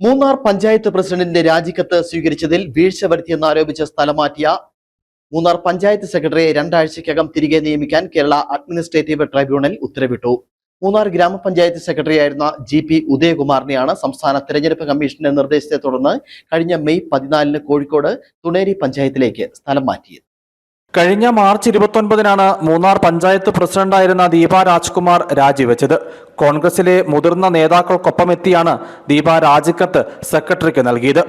മൂന്നാർ പഞ്ചായത്ത് പ്രസിഡന്റിന്റെ രാജിക്കത്ത് സ്വീകരിച്ചതിൽ വീഴ്ച വരുത്തിയെന്നാരോപിച്ച് സ്ഥലം മാറ്റിയ മൂന്നാർ പഞ്ചായത്ത് സെക്രട്ടറിയെ രണ്ടാഴ്ചയ്ക്കകം തിരികെ നിയമിക്കാൻ കേരള അഡ്മിനിസ്ട്രേറ്റീവ് ട്രൈബ്യൂണൽ ഉത്തരവിട്ടു. മൂന്നാർ ഗ്രാമപഞ്ചായത്ത് സെക്രട്ടറിയായിരുന്ന ജി പി ഉദയകുമാറിനെയാണ് സംസ്ഥാന തെരഞ്ഞെടുപ്പ് കമ്മീഷന്റെ നിർദ്ദേശത്തെ തുടർന്ന് കഴിഞ്ഞ മെയ് പതിനാലിന് കോഴിക്കോട് തുണേരി പഞ്ചായത്തിലേക്ക് സ്ഥലം മാറ്റിയത്. കഴിഞ്ഞ മാർച്ച് ഇരുപത്തൊൻപതിനാണ് മൂന്നാർ പഞ്ചായത്ത് പ്രസിഡന്റായിരുന്ന ദീപ രാജ്കുമാർ രാജിവെച്ചത്. കോൺഗ്രസിലെ മുതിർന്ന നേതാക്കൾക്കൊപ്പമെത്തിയാണ് ദീപ രാജിക്കത്ത് സെക്രട്ടറിക്ക് നൽകിയത്.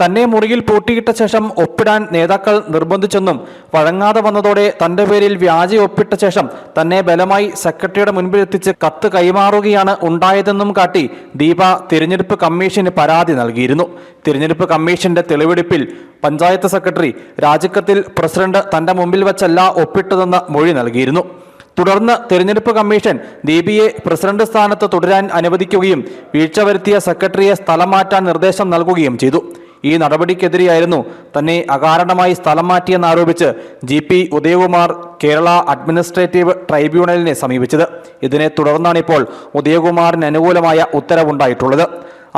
തന്നെ മുറിയിൽ പൂട്ടിയിട്ട ശേഷം ഒപ്പിടാൻ നേതാക്കൾ നിർബന്ധിച്ചെന്നും വഴങ്ങാതെ വന്നതോടെ തന്റെ പേരിൽ വ്യാജ ഒപ്പിട്ട ശേഷം തന്നെ ബലമായി സെക്രട്ടറിയുടെ മുൻപിലെത്തിച്ച് കത്ത് കൈമാറുകയാണ് ഉണ്ടായതെന്നും കാട്ടി ദീപ തിരഞ്ഞെടുപ്പ് കമ്മീഷന് പരാതി നൽകിയിരുന്നു. തിരഞ്ഞെടുപ്പ് കമ്മീഷന്റെ തെളിവെടുപ്പിൽ പഞ്ചായത്ത് സെക്രട്ടറി രാജിക്കത്തിൽ പ്രസിഡന്റ് തന്റെ മുമ്പിൽ വച്ചല്ല ഒപ്പിട്ടതെന്ന് മൊഴി നൽകിയിരുന്നു. തുടർന്ന് തെരഞ്ഞെടുപ്പ് കമ്മീഷൻ ദീപിയെ പ്രസിഡന്റ് സ്ഥാനത്ത് തുടരാൻ അനുവദിക്കുകയും വീഴ്ച വരുത്തിയ സെക്രട്ടറിയെ സ്ഥലം മാറ്റാൻ നിർദ്ദേശം നൽകുകയും ചെയ്തു. ഈ നടപടിക്കെതിരെയായിരുന്നു തന്നെ അകാരണമായി സ്ഥലം മാറ്റിയെന്നാരോപിച്ച് G P Udayakumar Kerala administrative ട്രൈബ്യൂണലിനെ സമീപിച്ചത്. ഇതിനെ തുടർന്നാണിപ്പോൾ ഉദയകുമാറിന് അനുകൂലമായ ഉത്തരവുണ്ടായിട്ടുള്ളത്.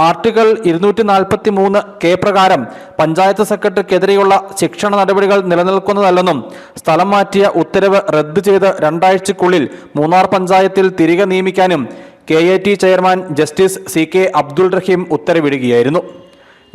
ആർട്ടിക്കിൾ ഇരുന്നൂറ്റി നാൽപ്പത്തി മൂന്ന് കെ പ്രകാരം പഞ്ചായത്ത് സെക്രട്ടറിക്കെതിരെയുള്ള ശിക്ഷണ നടപടികൾ നിലനിൽക്കുന്നതല്ലെന്നും സ്ഥലം മാറ്റിയ ഉത്തരവ് റദ്ദു ചെയ്ത് രണ്ടാഴ്ചക്കുള്ളിൽ മൂന്നാർ പഞ്ചായത്തിൽ തിരികെ നിയമിക്കാനും K A T chairman justice C K Abdul Rahim ഉത്തരവിടുകയായിരുന്നു.